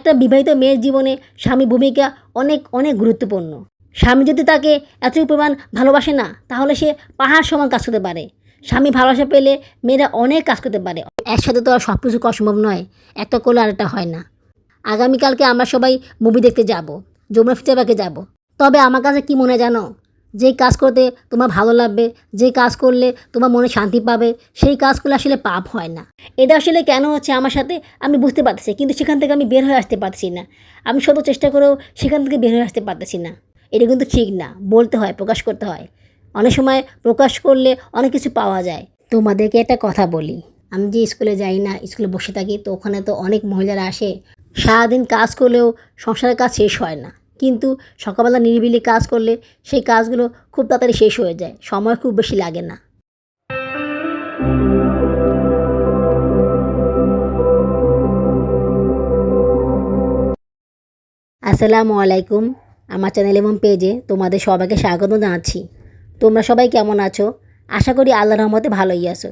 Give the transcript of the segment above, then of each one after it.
একটা বিবাহিত মেয়ের জীবনে স্বামী ভূমিকা অনেক অনেক গুরুত্বপূর্ণ। স্বামী যদি তাকে এতটুকু পরিমাণ ভালোবাসে না, তাহলে সে পাহাড় সমান কাজ করতে পারে। স্বামী ভালোবাসা পেলে মেয়েরা অনেক কাজ করতে পারে। একসাথে তো আর সব কিছু করা সম্ভব নয়, একটা করলে আরেকটা হয় না। আগামীকালকে আমরা সবাই মুভি দেখতে যাব, যমুনা ফিচার যাব। তবে আমার কাছে কি মনে জানো? যে কাজ করতে তোমার ভালো লাগবে, যে কাজ করলে তোমার মনে শান্তি পাবে, সেই কাজ করলে আসলে পাপ হয় না। এটা আসলে কেন হচ্ছে আমার সাথে? আমি বুঝতে পারতেছি, কিন্তু সেখান থেকে আমি বের হয়ে আসতে পারছি না। আমি শত চেষ্টা করেও সেখান থেকে বের হয়ে আসতে পারতেছি না। এটা কিন্তু ঠিক না, বলতে হয়, প্রকাশ করতে হয়। অনেক সময় প্রকাশ করলে অনেক কিছু পাওয়া যায়। তোমাদেরকে একটা কথা বলি, আমি যে স্কুলে যাই না, স্কুলে বসে থাকি, তো ওখানে তো অনেক মহিলারা আসে। সারাদিন কাজ করলেও সংসারের কাজ শেষ হয় না। কিন্তু সকালবেলা নিরিবিলি কাজ করলে সেই কাজগুলো খুব তাড়াতাড়ি শেষ হয়ে যায়, সময় খুব বেশি লাগে না। আসসালামু আলাইকুম, আমার চ্যানেল এবং পেজে তোমাদের সবাইকে স্বাগত জানাচ্ছি। তোমরা সবাই কেমন আছো? আশা করি আল্লাহ রহমতে ভালোই আছো।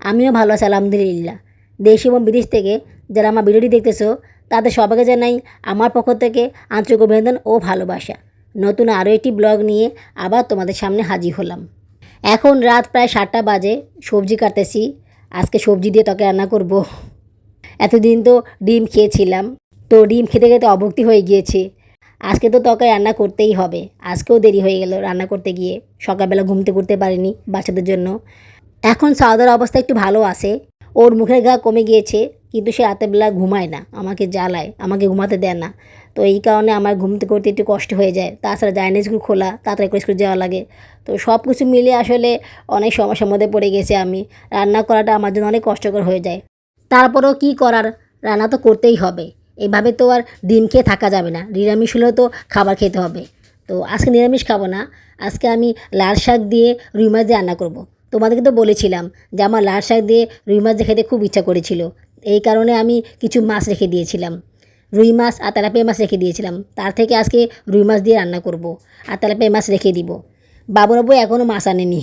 আমিও ভালো আছি, আলহামদুলিল্লাহ। দেশ এবং বিদেশ থেকে যারা আমার ভিডিওটি দেখতেছো তাদের সবাইকে জানাই আমার পক্ষ থেকে আন্তরিক অভিনন্দন ও ভালোবাসা। নতুন আরও একটি ব্লগ নিয়ে আবার তোমাদের সামনে হাজির হলাম। এখন রাত প্রায় সাতটা বাজে, সবজি কাটতেছি। আজকে সবজি দিয়ে তোকে রান্না করব। এতদিন তো ডিম খেয়েছিলাম, তো ডিম খেতে খেতে অভুক্তি হয়ে গিয়েছে। আজকে তো তরকারি রান্না করতেই হবে। আজকেও দেরি হয়ে গেল রান্না করতে গিয়ে। সকালবেলা ঘুমতে করতে পারিনি বাচ্চাদের জন্য। এখন সাউদার অবস্থা একটু ভালো আছে। ওর মুখের ঘা কমে গিয়েছে। কিন্তু সে রাতেরবেলা ঘুমায় না, আমাকে জ্বালায়, আমাকে ঘুমাতে দেয় না। তো এই কারণে আমার ঘুমতে করতে একটু কষ্ট হয়ে যায়। তাছাড়া জাইনিজগুলো খোলা, তাড়াতাড়ি করে স্কুল যাওয়া লাগে। তো সব কিছু মিলে আসলে অনেক সমস্যার মধ্যে পড়ে গেছে আমি। রান্না করাটা আমার জন্য অনেক কষ্টকর হয়ে যায়। তারপরেও কি করার? রান্না তো করতেই হবে। এভাবে তো আর ডিম খেয়ে থাকা যাবে না। নিরামিষ হলেও তো খাবার খেতে হবে। তো আজকে নিরামিষ খাব না। আজকে আমি লাল শাক দিয়ে রুই মাছ দিয়ে রান্না করব। তোমাদেরকে তো বলেছিলাম যে আমার লাল শাক দিয়ে রুই মাছ খেতে খুব ইচ্ছা করেছিল। এই কারণে আমি কিছু মাছ রেখে দিয়েছিলাম। রুই মাছ আর তেলাপিয়া মাছ রেখে দিয়েছিলাম। তার থেকে আজকে রুই মাছ দিয়ে রান্না করব। আর তেলাপিয়া মাছ রেখে দিব। বাবুরাবু এখনও মাছ আনেনি।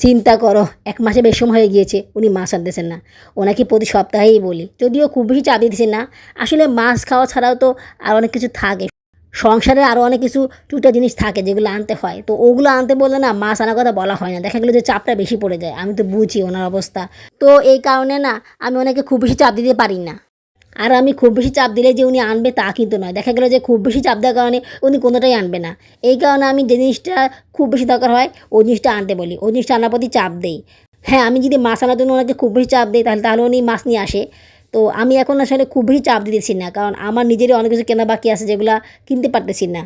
চিন্তা করো, এক মাসে বেশ সময় হয়ে গিয়েছে, উনি মাছ আনতেছেন না। ওনাকে প্রতি সপ্তাহেই বলি। যদিও খুব বেশি চাপ দিতেছেন না, আসলে মাছ খাওয়া ছাড়াও তো আর অনেক কিছু থাকে। সংসারে আরও অনেক কিছু টুটা জিনিস থাকে যেগুলো আনতে হয়। তো ওগুলো আনতে বললে না মাছ আনার কথা বলা হয় না। দেখা গেলো যে চাপটা বেশি পড়ে যায়। আমি তো বুঝি ওনার অবস্থা। তো এই কারণে না আমি ওনাকে খুব বেশি চাপ দিতে পারি না। আর আমি খুব বেশি চাপ দিলে যে উনি আনবে তা কিন্তু নয়। দেখা গেলো যে খুব বেশি চাপ দেওয়ার কারণে উনি কোনোটাই আনবে না। এই কারণে আমি যে জিনিসটা খুব বেশি দরকার হয়, ওই জিনিসটা আনতে বলি। ওই জিনিসটা আনার প্রতি চাপ দেই। হ্যাঁ আমি যদি মাছ আনার জন্য ওনাকে খুব বেশি চাপ দিই, তাহলে তাহলে উনি মাছ নিয়ে আসে। তো আমি এখন আসলে খুবই চাপ দিতেছি না, কারণ আমার নিজেরই অনেক কিছু কেনা বাকি আছে যেগুলো কিনতে পারতেছি না।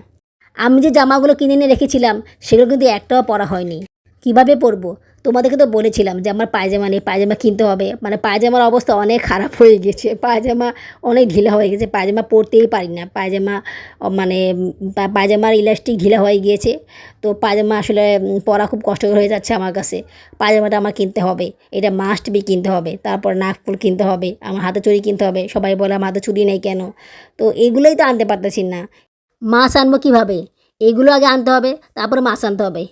আমি যে জামাগুলো কিনে এনে রেখেছিলাম, সেগুলো কিন্তু একটাও পরা হয়নি। কীভাবে পরবো? তোমাদেরকে তো বলেছিলাম যে আমার পায়জামা নেই, পায়জামা কিনতে হবে। মানে পায়জামার অবস্থা অনেক খারাপ হয়ে গেছে। পায়জামা অনেক ঢিলা হয়ে গেছে। পায়জামা পরতেই পারি না পায়জামা মানে পায়জামার ইলাস্টিক ঢিলা হয়ে গিয়েছে। তো পায়জামা আসলে পরা খুব কষ্টকর হয়ে যাচ্ছে আমার কাছে। পায়জামাটা আমার কিনতে হবে। এটা মাস্ট বি কিনতে হবে। তারপর নাকফুল কিনতে হবে। আমার হাতে চুড়ি কিনতে হবে। সবাই বলে আমার হাতে চুড়ি নেই কেন? তো এগুলোই তো আনতে পারতেছি না। মাছ আনব কীভাবে? এগুলো আগে আনতে হবে। তারপরে মাছ আনতে হবে।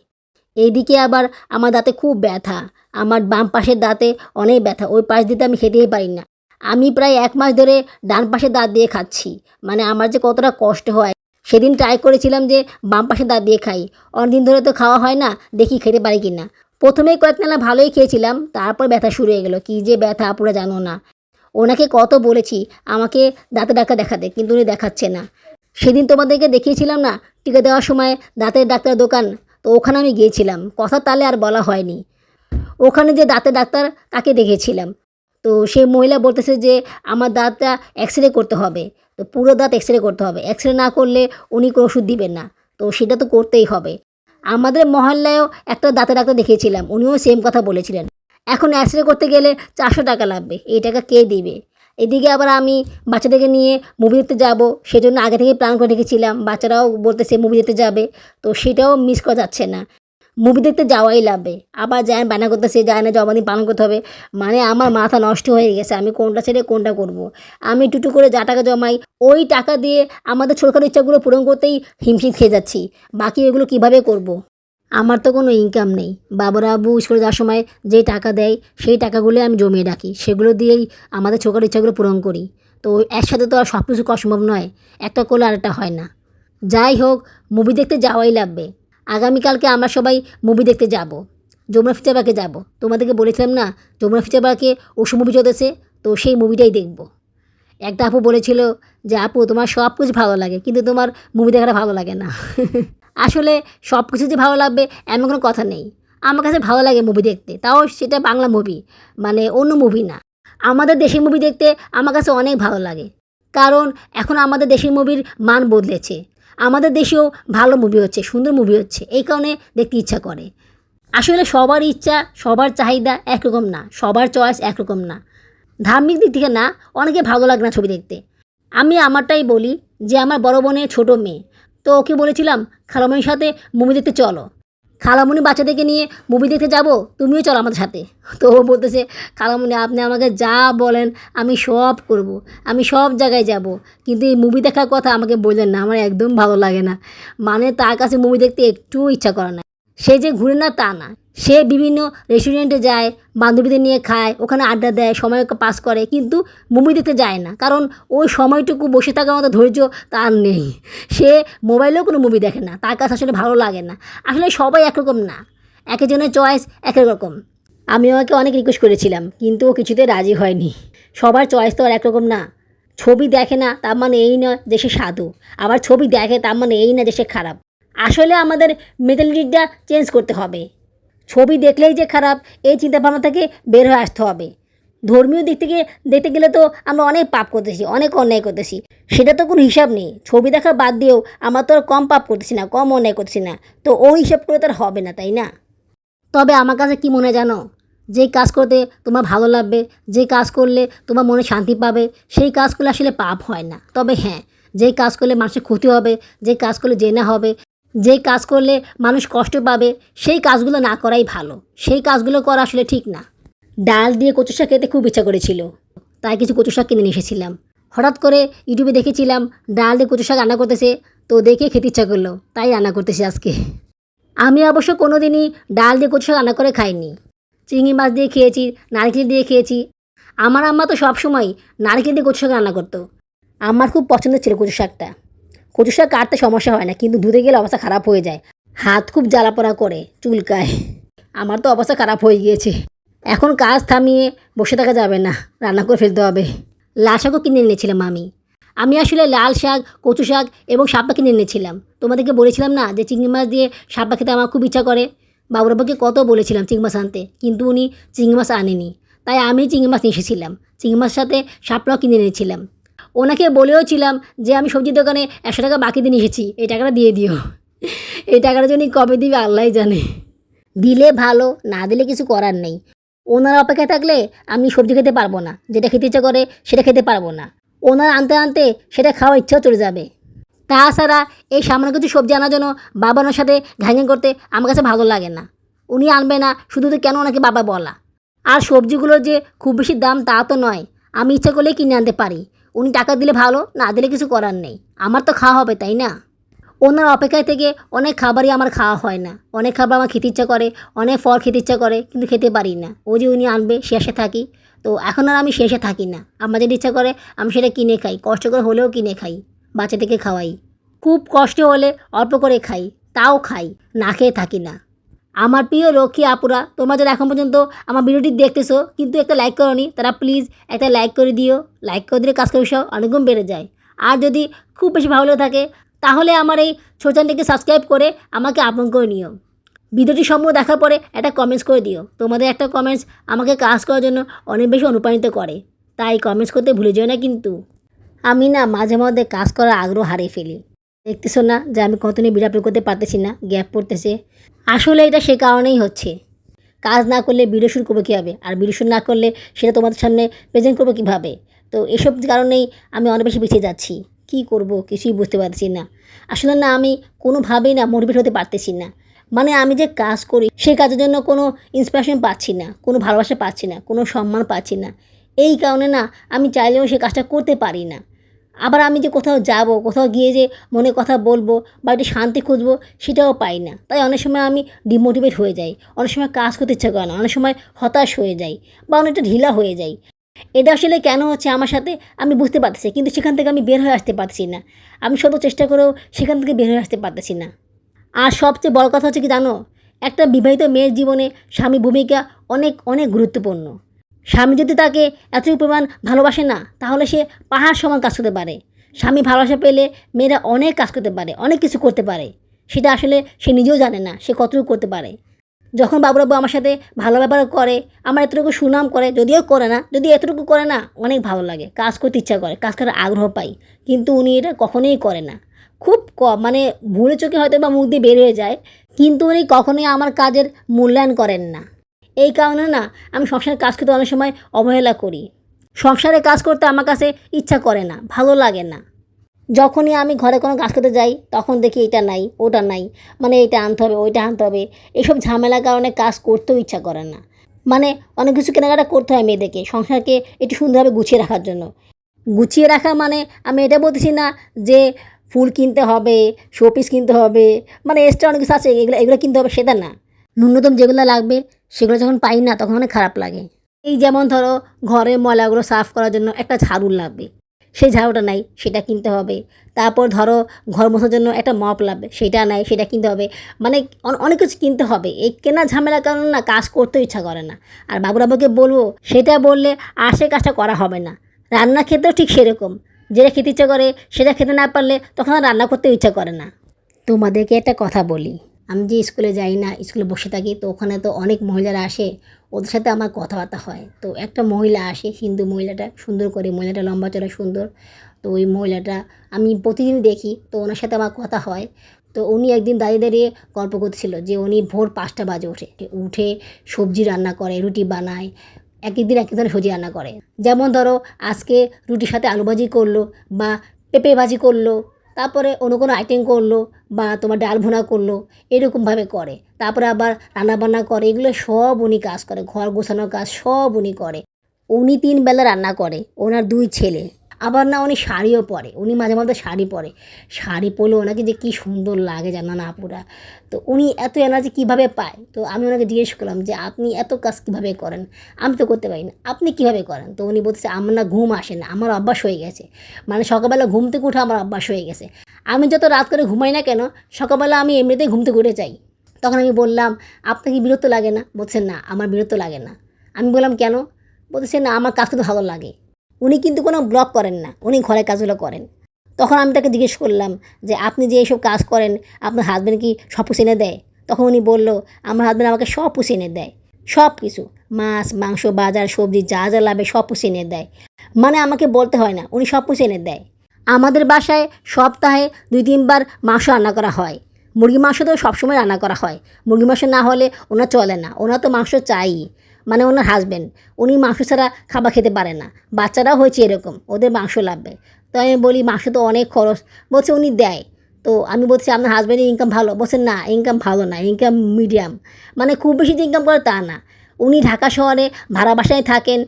এইদিকে আবার আমার দাঁতে খুব ব্যথা। আমার বাম পাশের দাঁতে অনেক ব্যথা। ওই পাশ দিতে আমি খেতেই পারি না। আমি প্রায় এক মাস ধরে ডান পাশের দাঁত দিয়ে খাচ্ছি। মানে আমার যে কতটা কষ্ট হয়। সেদিন ট্রাই করেছিলাম যে বাম পাশের দাঁত দিয়ে খাই। অনেকদিন ধরে তো খাওয়া হয় না, দেখি খেতে পারি কি না প্রথমেই কয়েকটা না ভালোই খেয়েছিলাম, তারপর ব্যথা শুরু হয়ে গেলো। কী যে ব্যথা, পুরো জানো না। ওনাকে কত বলেছি, আমাকে দাঁতে ডাক্তার দেখাতে, কিন্তু উনি দেখাচ্ছে না। সেদিন তোমাদেরকে দেখিয়েছিলাম না, টিকা দেওয়ার সময় দাঁতের ডাক্তার দোকান। তো ওখানে আমি গিয়েছিলাম। কথা তাহলে আর বলা হয়নি। ওখানে যে দাঁতের ডাক্তার তাকে দেখেছিলাম। তো সেই মহিলা বলতেছে যে, আমার দাঁতটা এক্স রে করতে হবে। তো পুরো দাঁত এক্স রে করতে হবে। এক্স রে না করলে উনি কোনো ওষুধ দিবেন না। তো সেটা তো করতেই হবে। আমাদের মহল্লায়ও একটা দাঁতের ডাক্তার দেখিয়েছিলাম। উনিও সেম কথা বলেছিলেন। এখন এক্স রে করতে গেলে চারশো টাকা লাগবে। এই টাকা কে দিবে? এদিকে আবার আমি বাচ্চাদেরকে নিয়ে মুভি দেখতে যাব। সেজন্য আগে থেকে প্ল্যান করে রেখেছিলাম। বাচ্চারাও বলতেছে মুভি দেখতে যাবে। তো সেটাও মিস করা যাচ্ছে না। মুভি দেখতে যাওয়াই লাগবে। আবার যায় বানা করতেছে যায় না জবানি পালন করতে হবে। মানে আমার মাথা নষ্ট হয়ে গেছে। আমি কোনটা ছেড়ে কোনটা করব। আমি টুটু করে যা টাকা জমাই, ওই টাকা দিয়ে আমাদের ছোটখাটো ইচ্ছাগুলো পূরণ করতেই হিমশিম খেয়ে যাচ্ছি। বাকি এগুলো কীভাবে করব। আমার তো কোনো ইনকাম নেই। বাবার আব্বু স্কুলে যাওয়ার সময় যে টাকা দেয়, সেই টাকাগুলো আমি জমিয়ে রাখি। সেগুলো দিয়েই আমাদের ছোটোখাটো ইচ্ছাগুলো পূরণ করি। তো একসাথে তো আর সব কিছু করা সম্ভব নয়। একটা করলে আরেকটা হয় না। যাই হোক মুভি দেখতে যাওয়াই লাগবে। আগামীকালকে আমরা সবাই মুভি দেখতে যাব। যমুনা ফিচার পার্কে যাব। তোমাদেরকে বলেছিলাম না, যমুনা ফিচার পার্কে ওষু মুভি চলতেছে, তো সেই মুভিটাই দেখব। একটা আপু বলেছিল যে, আপু, তোমার সব কিছু ভালো লাগে, কিন্তু তোমার মুভি দেখাটা ভালো লাগে না। আসলে সব কিছু যে ভালো লাগবে, এমন কোনো কথা নেই। আমার কাছে ভালো লাগে মুভি দেখতে, তাও সেটা বাংলা মুভি মানে অন্য মুভি না। আমাদের দেশের মুভি দেখতে আমার কাছে অনেক ভালো লাগে। কারণ এখন আমাদের দেশের মুভির মান বদলেছে। আমাদের দেশেও ভালো মুভি হচ্ছে, সুন্দর মুভি হচ্ছে, এই কারণে দেখতে ইচ্ছা করে। আসলে সবার ইচ্ছা, সবার চাহিদা একরকম না, সবার চয়েস একরকম না। ধার্মিক দিক থেকে না, অনেকে ভালো লাগে না ছবি দেখতে। আমি আমারটাই বলি যে, আমার বড় বোনের ছোটো মেয়ে তো ওকে বলেছিলাম, খালামণির সাথে মুভি দেখতে চলো। খালামণি বাচ্চাদেরকে নিয়ে মুভি দেখতে যাব, তুমিও চলো আমাদের সাথে। তো ও বলতেছে, খালামণি, আপনি আমাকে যা বলেন, আমি সব করব। আমি সব জায়গায় যাব। কিন্তু এই মুভি দেখার কথা আমাকে বললেন না, আমার একদম ভালো লাগে না। মানে তার কাছে মুভি দেখতে একটু ইচ্ছা করে না। সে যে ঘুরে না, তা না। সে বিভিন্ন রেস্টুরেন্টে যায়, বান্ধবীদের নিয়ে খায়, ওখানে আড্ডা দেয়, সময় পাস করে, কিন্তু মুভি দেখতে যায় না। কারণ ওই সময়টুকু বসে থাকার মতো ধৈর্য তার নেই। সে মোবাইলেও কোনো মুভি দেখে না, তার কাছে আসলে ভালো লাগে না। আসলে সবাই একরকম না। এক একজনের চয়েস এক রকম। আমি ওকে অনেক রিকোয়েস্ট করেছিলাম, কিন্তু ও কিছুতে রাজি হয়নি। সবার চয়েস তো আর একরকম না। ছবি দেখে না, তার মানে এই নয় যে সে সাধু। আবার ছবি দেখে, তার মানে এই না যে সে খারাপ। আসলে আমাদের মেন্টালিটিটা চেঞ্জ করতে হবে। ছবি দেখলেই যে খারাপ, এই চিন্তাভাবনা থেকে বের হয়ে আসতে হবে। ধর্মীয় দিক থেকে দেখতে গেলে তো আমরা অনেক পাপ করতেছি, অনেক অন্যায় করতেছি। সেটা তো কোনো হিসাব নেই। ছবি দেখা বাদ দিয়েও আমরা তো কম পাপ করতেছি না, কম অন্যায় করতেছি না। তো ওই হিসাব করে তো আর হবে না, তাই না? তবে আমার কাছে কি মনে জানো? যে কাজ করতে তোমার ভালো লাগবে যে কাজ করলে তোমার মনে শান্তি পাবে, সেই কাজ করলে আসলে পাপ হয় না। তবে হ্যাঁ যেই কাজ করলে মানুষের ক্ষতি হবে যে কাজ করলে জেনা হবে যে কাজ করলে মানুষ কষ্ট পাবে, সেই কাজগুলো না করাই ভালো। সেই কাজগুলো করা আসলে ঠিক না। ডাল দিয়ে কচু শাক খেতে খুব ইচ্ছা করেছিল। তাই কিছু কচু শাক কিনে নিয়ে এসেছিলাম। হঠাৎ করে ইউটিউবে দেখেছিলাম, ডাল দিয়ে কচু শাক রান্না করতেছে, তো দেখে খেতে ইচ্ছা করল। তাই রান্না করতেছি আজকে। আমি অবশ্য কোনো দিনই ডাল দিয়ে কচু শাক রান্না করে খাইনি। চিংড়ি মাছ দিয়ে খেয়েছি, নারকেল দিয়ে খেয়েছি। আমার আম্মা তো সবসময় নারকেল দিয়ে কচু শাক রান্না করতো। আমার খুব পছন্দ ছিল কচু শাকটা। কচু শাক কাটতে সমস্যা হয় না, কিন্তু ধুতে গেলে অবস্থা খারাপ হয়ে যায়। হাত খুব জ্বালাপোড়া করে, চুলকায়। আমার তো অবস্থা খারাপ হয়ে গিয়েছে। এখন কাজ থামিয়ে বসে থাকা যাবে না, রান্না করে ফেলতে হবে। লাল শাকও কিনে এনেছিলাম আমি। আমি আসলে লাল শাক, কচু শাক এবং শাপলা কিনে এনেছিলাম। তোমাদেরকে বলেছিলাম না যে চিংড়ি মাছ দিয়ে শাপলা খেতে আমার খুব ইচ্ছা করে? বাবুরাবাকে কত বলেছিলাম চিংড়ি মাছ আনতে, কিন্তু উনি চিংড়ি মাছ আনেনি। তাই আমি চিংড়ি মাছ নিয়ে এসেছিলাম। চিংড়ি মাছের সাথে শাপলাও কিনে এনেছিলাম। ওনাকে বলেও ছিলাম যে আমি সবজির দোকানে একশো টাকা বাকি দিয়ে নিয়ে এসেছি, এই টাকাটা দিয়ে দিও। এই টাকাটা জন্য কবে দিবে আল্লাহ জানে। দিলে ভালো, না দিলে কিছু করার নেই। ওনার অপেক্ষা থাকলে আমি সবজি খেতে পারব না, যেটা খেতে ইচ্ছা করে সেটা খেতে পারব না। ওনার আনতে আনতে সেটা খাওয়ার ইচ্ছাও চলে যাবে। তাছাড়া এই সামান্য কিছু সবজি আনার জন্য বাবা ওনার সাথে ঘ্যাঙ্গেন করতে আমার কাছে ভালো লাগে না। উনি আনবে না, শুধু তো কেন ওনাকে বাবা বলা। আর সবজিগুলোর যে খুব বেশি দাম তা তো নয়, আমি ইচ্ছা করলেই কিনে আনতে পারি। উনি টাকা দিলে ভালো, না দিলে কিছু করার নেই। আমার তো খাওয়া হবে, তাই না? ওনার অপেক্ষায় থেকে অনেক খাবারই আমার খাওয়া হয় না। অনেক খাবার আমার খেতে ইচ্ছা করে, অনেক ফল খেতে ইচ্ছা করে, কিন্তু খেতে পারি না। ও যে উনি আনবে শেষে থাকি। তো এখন আর আমি শেষে থাকি না। আমার যেটা ইচ্ছা করে, আমি সেটা কিনে খাই। কষ্ট করে হলেও কিনে খাই, বাচ্চাদেরকে খাওয়াই। খুব কষ্ট হলে অল্প করে খাই, তাও খাই, না খেয়ে থাকি না। আমার প্রিয় লক্ষ্মী আপুরা, তোমরা যারা এখন পর্যন্ত আমার ভিডিওটি দেখতেছো, কিন্তু একটা লাইক করনি, তারা প্লিজ একটা লাইক করে দিও। লাইক করে দিলে কাজ করে সব অনেকগুণ বেড়ে যায়। আর যদি খুব বেশি ভালো থাকে তাহলে আমার এই ছোট চ্যানেলটিকে সাবস্ক্রাইব করে আমাকে আপন করে নিও। ভিডিওটি সম্পূর্ণ দেখার পরে একটা কমেন্টস করে দিও। তোমাদের একটা কমেন্টস আমাকে কাজ করার জন্য অনেক বেশি অনুপ্রাণিত করে। তাই কমেন্টস করতে ভুলে যেও না কিন্তু। আমি না মাঝে মধ্যে কাজ করার আগ্রহ হারিয়ে ফেলি। দেখতেছো না যে আমি কতদিন ভিডিও আপলোড করতে পারতেছি না গ্যাপ পড়তেছে। আসলে এটা সে কারণেই হচ্ছে। কাজ না করলে শুরু করব কীভাবে? আর শুরু না করলে সেটা তোমাদের সামনে প্রেজেন্ট করব কীভাবে? তো এসব কারণেই আমি অনেক বেশি পিছিয়ে যাচ্ছি। কী করব? কিছুই বুঝতে পারছি না। আসলে না, আমি কোনোভাবেই না মোটিভেট হতে পারতেছি না। মানে আমি যে কাজ করি সেই কাজের জন্য কোনো ইন্সপিরেশন পাচ্ছি না, কোনো ভালোবাসা পাচ্ছি না, কোনো সম্মান পাচ্ছি না। এই কারণে না, আমি চাইলেও সে কাজটা করতে পারি না। আবার আমি যে কোথাও যাব, কোথাও গিয়ে যে মনে কথা বলব বা একটু শান্তি খুঁজবো, সেটাও পাই না। তাই অনেক সময় আমি ডিমোটিভেট হয়ে যাই। অনেক সময় কাজ করতে ইচ্ছা করে না। অনেক সময় হতাশ হয়ে যাই বা অনেকটা ঢিলা হয়ে যাই। এটা আসলে কেন হচ্ছে আমার সাথে আমি বুঝতে পারতেছি কিন্তু সেখান থেকে আমি বের হয়ে আসতে পারছি না। আমি শত চেষ্টা করেও সেখান থেকে বের হয়ে আসতে পারতেছি না। আর সবচেয়ে বড় কথা হচ্ছে কি জানো? একটা বিবাহিত মেয়ের জীবনে স্বামী ভূমিকা অনেক অনেক গুরুত্বপূর্ণ। স্বামী যদি তাকে এতটুকু পরিমাণ ভালোবাসে না, তাহলে সে পাহাড় সমান কাজ করতে পারে। স্বামী ভালোবাসা পেলে মেয়েরা অনেক কাজ করতে পারে, অনেক কিছু করতে পারে। সেটা আসলে সে নিজেও জানে না, সে কতটুকু করতে পারে। যখন বাবুরাবু আমার সাথে ভালো ব্যবহার করে, আমার এতটুকু সুনাম করে, যদিও করে না যদি এতটুকু করে না, অনেক ভালো লাগে, কাজ করতে ইচ্ছা করে, কাজ করার আগ্রহ পাই। কিন্তু উনি এটা কখনোই করে না। খুব কম মানে ভুলে চোখে হয়তো বা মুখ দিয়ে বের হয়ে যায়, কিন্তু উনি কখনোই আমার কাজের মূল্যায়ন করেন না। এই কারণে না, আমি সংসারের কাজ করতে অনেক সময় অবহেলা করি। সংসারে কাজ করতে আমার কাছে ইচ্ছা করে না, ভালো লাগে না। যখনই আমি ঘরে কোনো কাজ করতে যাই, তখন দেখি এটা নাই, ওটা নাই মানে এটা আনতে হবে, ওইটা আনতে হবে, এসব ঝামেলার কারণে কাজ করতেও ইচ্ছা করে না। মানে অনেক কিছু কেনাকাটা করতে হয় মেয়েদেরকে, সংসারকে একটু সুন্দরভাবে গুছিয়ে রাখার জন্য। গুছিয়ে রাখা মানে আমি এটা বলতেছি না যে ফুল কিনতে হবে, শোপিস কিনতে হবে মানে এক্সট্রা অনেক কিছু আছে, এগুলো এগুলো কিনতে হবে সেটা না। ন্যূনতম যেগুলো লাগবে সেগুলো যখন পাই না, তখন অনেক খারাপ লাগে। এই যেমন ধরো ঘরের ময়লাগুলো সাফ করার জন্য একটা ঝাড়ু লাগবে। সেই ঝাড়ুটা নাই, সেটা কিনতে হবে। তারপর ধরো, ঘর মোছার জন্য একটা মপ লাগবে, সেটা নাই, সেটা কিনতে হবে। মানে অনেক কিছু কিনতে হবে। এই কেনা ঝামেলার কারণে না, কাজ করতেও ইচ্ছা করে না। আর বাবুরাবুকে বলব, সেটা বললে আর সে কাজটা করা হবে না। রান্না খেতেও ঠিক সেরকম। যেটা খেতে ইচ্ছা করে, সেটা খেতে না পারলে তখন আর রান্না করতে ইচ্ছা করে না। তোমাদেরকে একটা কথা বলি। আমি যে স্কুলে যাই না, স্কুলে বসে থাকি, তো ওখানে তো অনেক মহিলারা আসে, ওদের সাথে আমার কথাবার্তা হয়। তো একটা মহিলা আসে, হিন্দু মহিলাটা, সুন্দর করে, মহিলাটা লম্বা চড়া সুন্দর। তো ওই মহিলাটা, আমি প্রতিদিন দেখি, তো ওনার সাথে আমার কথা হয়। তো উনি একদিন দাঁড়িয়ে দাঁড়িয়ে গল্প করছিল যে উনি ভোর পাঁচটা বাজে ওঠে। উঠে সবজি রান্না করে, রুটি বানায় এক দিন এক ধরনের সবজি রান্না করে। যেমন ধরো, আজকে রুটির সাথে আলু ভাজি করল বা পেঁপে ভাজি করল তারপরে অন্য কোনো আইটেম করল বা তোমার ডাল ভোনা করল, এরকমভাবে করে। তারপরে আবার রান্নাবান্না করে, এগুলো সব উনি কাজ করে, ঘর গোছানোর কাজ সব উনি করে। উনি তিন বেলা রান্না করে, ওনার দুই ছেলে। আবার না উনি শাড়িও পরে, উনি মাঝে মাঝে শাড়ি পরে। শাড়ি পরলে ওনাকে যে কী সুন্দর লাগে জানা না পুরা। তো উনি এত এনার্জি কীভাবে পায়? তো আমি ওনাকে জিজ্ঞেস করলাম যে, আপনি এত কাজ কীভাবে করেন? আমি তো করতে পারি না, আপনি কীভাবে করেন? তো উনি বলতেছে, আমার না ঘুম আসে না, আমার অভ্যাস হয়ে গেছে। মানে সকালবেলা ঘুম থেকে উঠে আমার অভ্যাস হয়ে গেছে। আমি যত রাত করে ঘুমাই না কেন, সকালবেলা আমি এমনিতেই ঘুম থেকে উঠে যাই। তখন আমি বললাম, আপনাকে কি বিরক্ত লাগে না? বলছেন না, আমার বিরক্ত লাগে না। আমি বললাম, কেন? বলতেছে, না, আমার কাজ করতে ভালো লাগে। উনি কিন্তু কোনো ব্লগ করেন না, উনি ঘরের কাজগুলো করেন। তখন আমি তাকে জিজ্ঞেস করলাম যে, আপনি যে এইসব কাজ করেন, আপনার হাজব্যান্ড কি সব পুষে এনে দেয়? তখন উনি বলল, আমার হাজব্যান্ড আমাকে সব পুষে এনে দেয়, সব কিছু। মাছ, মাংস, বাজার, সবজি, যা যা লাগবে সব পুষে এনে দেয়। মানে আমাকে বলতে হয় না, উনি সব পুষে এনে দেয়। আমাদের বাসায় সপ্তাহে দুই তিনবার মাংস রান্না করা হয়। মুরগি মাংস তো সবসময় রান্না করা হয়। মুরগি মাংস না হলে ওনার চলে না, ওনার তো মাংস চাই। মানে ওনার হাজব্যান্ড উনি মাংস ছাড়া খাবার খেতে পারে না। বাচ্চারাও হয়েছে এরকম, ওদের মাংস লাগবে। তো আমি বলি, মাংস তো অনেক খরচ। বলছে, উনি দেয়। তো আমি বলছি, আপনার হাজব্যান্ডের ইনকাম ভালো? বলছে, না ইনকাম ভালো না ইনকাম মিডিয়াম মানে খুব বেশি যে ইনকাম করে তা না। উনি ঢাকা শহরে, ভাড়া বাসায় থাকেন।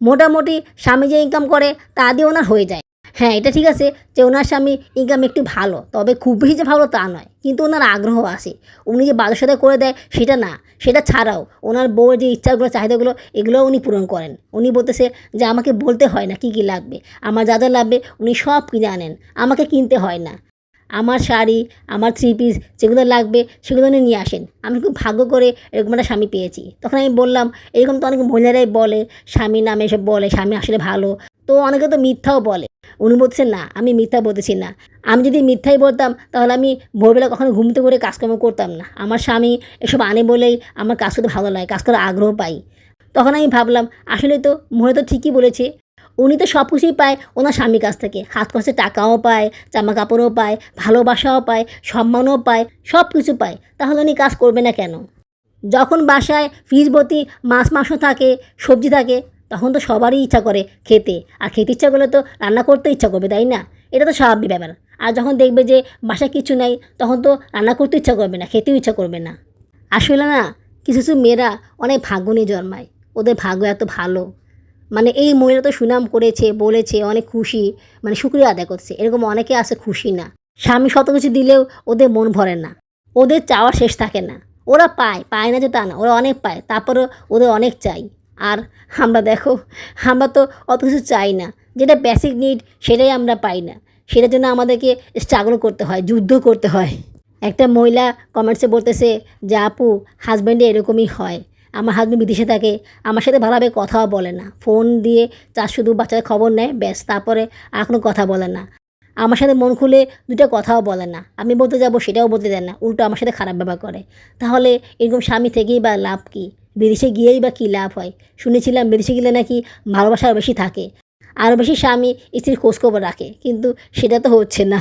মোটামুটি স্বামী যে ইনকাম করে, তা দিয়ে ওনার হয়ে যায়। হ্যাঁ এটা ঠিক আছে যে ওনার স্বামী ইনকাম একটু ভালো, তবে খুব বেশি যে ভালো তা নয়। কিন্তু ওনার আগ্রহ আছে। উনি যে বাজার সাথে করে দেয়, সেটা না, সেটা ছাড়াও ওনার বউয়ের যে ইচ্ছাগুলো, চাহিদাগুলো, এগুলোও উনি পূরণ করেন। উনি বলতেছে যে, আমাকে বলতে হয় না কী কী লাগবে। আমার যা যা লাগবে, উনি সব কিনে আনেন। আমাকে কিনতে হয় না। আমার শাড়ি, আমার থ্রি পিস যেগুলো লাগবে, সেগুলো উনি নিয়ে আসেন। আমি খুব ভাগ্য করে এরকম একটা স্বামী পেয়েছি। তখন আমি বললাম, এরকম তো অনেক মহিলারাই বলে স্বামী নামে এসব বলে, স্বামী আসলে ভালো। তো অনেকে তো মিথ্যাও বলে। উনি বলছেন না, আমি মিথ্যা বলতেছি না। আমি যদি মিথ্যাই বলতাম, তাহলে আমি ভোরবেলা কখনো ঘুমতে করে কাজকর্ম করতাম না। আমার স্বামী এসব আনে বলেই আমার কাজ করতে ভালো লাগে, কাজ করার আগ্রহ পাই। তখন আমি ভাবলাম আসলে তো মনে তো ঠিকই বলেছে। উনি তো সব কিছুই পায় ওনার স্বামীর কাছ থেকে। হাত খরচে টাকাও পায় জামা কাপড়ও পায়, ভালোবাসাও পায়, সম্মানও পায় সব কিছু পায়। তাহলে উনি কাজ করবে না কেন? যখন বাসায় ফ্রিজ ভর্তি মাছ মাংস থাকে, সবজি থাকে তখন তো সবারই ইচ্ছা করে খেতে। আর খেতে ইচ্ছা করলে তো রান্না করতে ইচ্ছা করবে, তাই না? এটা তো স্বাভাবিক ব্যাপার। আর যখন দেখবে যে বাসায় কিছু নাই, তখন তো রান্না করতে ইচ্ছা করবে না, খেতেও ইচ্ছা করবে না। আসলে না, কিছু কিছু মেয়েরা অনেক ভাগ্য নিয়ে জন্মায়। ওদের ভাগ্য এত ভালো। মানে এই মহিলা তো সুনাম করেছে, বলেছে, অনেক খুশি। মানে শুক্রিয়া আদায় করছে। এরকম অনেকে আছে খুশি না। স্বামী শত কিছু দিলেও ওদের মন ভরে না। ওদের চাওয়া শেষ থাকে না। ওরা পায় পায় না যে তা না, ওরা অনেক পায়। তারপরেও ওদের অনেক চাই। আর আমরা দেখো, আমরা তো অত কিছু চাই না। যেটা বেসিক নিড সেটাই আমরা পাই না। সেটার জন্য আমাদেরকে স্ট্রাগল করতে হয়, যুদ্ধ করতে হয়। একটা মহিলা কমেন্টসে বলতেছে যে, আপু হাজব্যান্ডে এরকমই হয়। আমার হাজব্যান্ড বিদেশে থাকে, আমার সাথে ভালোভাবে কথাও বলে না। ফোন দিয়ে তার শুধু বাচ্চাদের খবর নেয়, ব্যাস, তারপরে আর কোনো কথা বলে না। আমার সাথে মন খুলে দুটো কথাও বলে না। আমি বলতে যাব, সেটাও বলতে দেয় না। উল্টো আমার সাথে খারাপ ব্যবহার করে। তাহলে এরকম স্বামী থেকেই বা লাভ কী? বিদেশে গিয়েই বা কী লাভ হয়? শুনেছিলাম বিদেশে গেলে নাকি ভালোবাসা বেশি থাকে। আরও বেশি স্বামী স্ত্রীর খোঁজখবর রাখে, কিন্তু সেটা তো হচ্ছে না।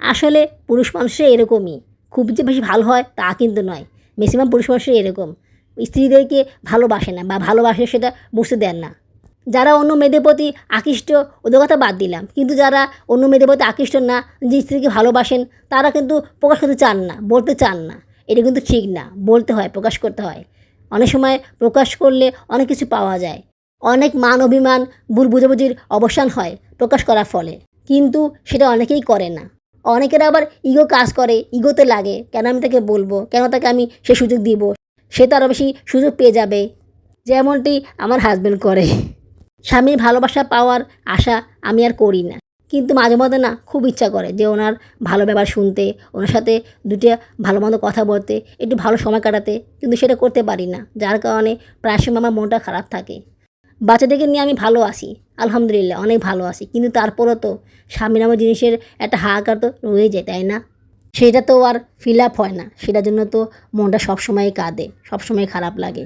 আসলে পুরুষ মানুষের এরকমই। খুব যে বেশি ভালো হয় তা কিন্তু নয়। ম্যাক্সিমাম পুরুষ মানুষের এরকম। স্ত্রীদেরকে ভালোবাসে না বা ভালোবাসে সেটা বুঝতে দেন না। যারা অন্য মেয়েদের প্রতি আকৃষ্ট, ওদের কথা বাদ দিলাম। কিন্তু যারা অন্য মেয়েদের প্রতি আকৃষ্ট না, যে স্ত্রীকে ভালোবাসেন, তারা কিন্তু প্রকাশ করতে চান না, বলতে চান না। এটা কিন্তু ঠিক না। বলতে হয়, প্রকাশ করতে হয়। অনেক সময় প্রকাশ করলে অনেক কিছু পাওয়া যায়। অনেক মান অভিমান, ভুল বুঝাবুঝির অবসান হয় প্রকাশ করার ফলে। কিন্তু সেটা অনেকেই করে না। অনেকের আবার ইগো কাজ করে, ইগোতে লাগে। কেন আমি তাকে বলব? কেন তাকে আমি সে সুযোগ দিব? সে তো আরও বেশি সুযোগ পেয়ে যাবে। যেমনটি আমার হাজব্যান্ড করে। স্বামীর ভালোবাসা পাওয়ার আশা আমি আর করি না। কিন্তু মাঝে মধ্যে না খুব ইচ্ছা করে যে ওনার ভালো ব্যবহার শুনতে, ওনার সাথে দুটো ভালো মন্দ কথা বলতে, একটু ভালো সময় কাটাতে, কিন্তু সেটা করতে পারি না। যার কারণে প্রায় সময় আমার মনটা খারাপ থাকে। বাচ্চাদেরকে নিয়ে আমি ভালো আছি, আলহামদুলিল্লাহ অনেক ভালো আছি। কিন্তু তারপরও তো স্বামী নামে জিনিসের একটা হাহাকার তো রয়ে যায়, তাই না? সেটা তো আর ফিল আপ হয় না। সেটার জন্য তো মনটা সবসময় কাঁদে, সবসময় খারাপ লাগে।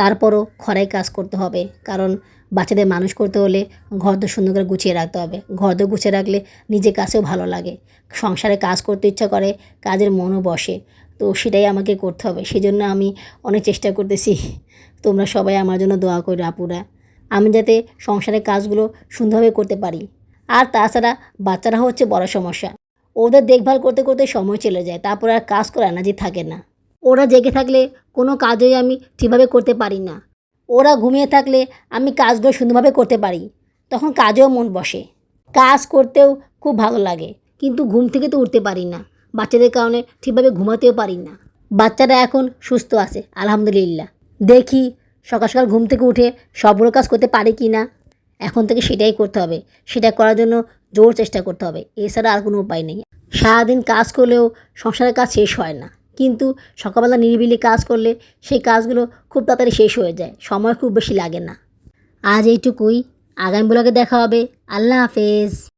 তারপরও ঘরে কাজ করতে হবে। কারণ বাচ্চাদের মানুষ করতে হলে ঘর তো সুন্দর করে গুছিয়ে রাখতে হবে। ঘর তো গুছিয়ে রাখলে নিজের কাছেও ভালো লাগে। সংসারে কাজ করতে ইচ্ছা করে, কাজের মনও বসে। তো সেটাই আমাকে করতে হবে। সেজন্য আমি অনেক চেষ্টা করতেছি। তোমরা সবাই আমার জন্য দোয়া করো আপুরা। আমি যাতে সংসারের কাজগুলো সুন্দরভাবে করতে পারি। আর তাছাড়া বাচ্চারা হচ্ছে বড় সমস্যা। ওদের দেখভাল করতে করতে সময় চলে যায়। তারপর আর কাজ করা এনার্জি থাকে না। ওরা জেগে থাকলে কোনো কাজই আমি ঠিকভাবে করতে পারি না। ওরা ঘুমিয়ে থাকলে আমি কাজগুলো সুন্দরভাবে করতে পারি। তখন কাজেও মন বসে। কাজ করতেও খুব ভালো লাগে, কিন্তু ঘুম থেকে তো উঠতে পারি না। বাচ্চাদের কারণে ঠিকভাবে ঘুমাতেও পারি না। বাচ্চারা এখন সুস্থ আছে, আলহামদুলিল্লাহ। দেখি সকাল সকাল ঘুম থেকে উঠে সবগুলো কাজ করতে পারি কি না? এখন থেকে সেটাই করতে হবে। সেটা করার জন্য জোর চেষ্টা করতে হবে। এছাড়া আর কোনো উপায় নেই। সারাদিন কাজ করলেও সংসারের কাজ শেষ হয় না। কিন্তু সকালবেলা নিরিবিলি কাজ করলে সেই কাজগুলো খুব তাড়াতাড়ি শেষ হয়ে যায়, সময় খুব বেশি লাগে না। আজ এইটুকুই, আগামী ব্লগে দেখা হবে। আল্লাহ হাফেজ।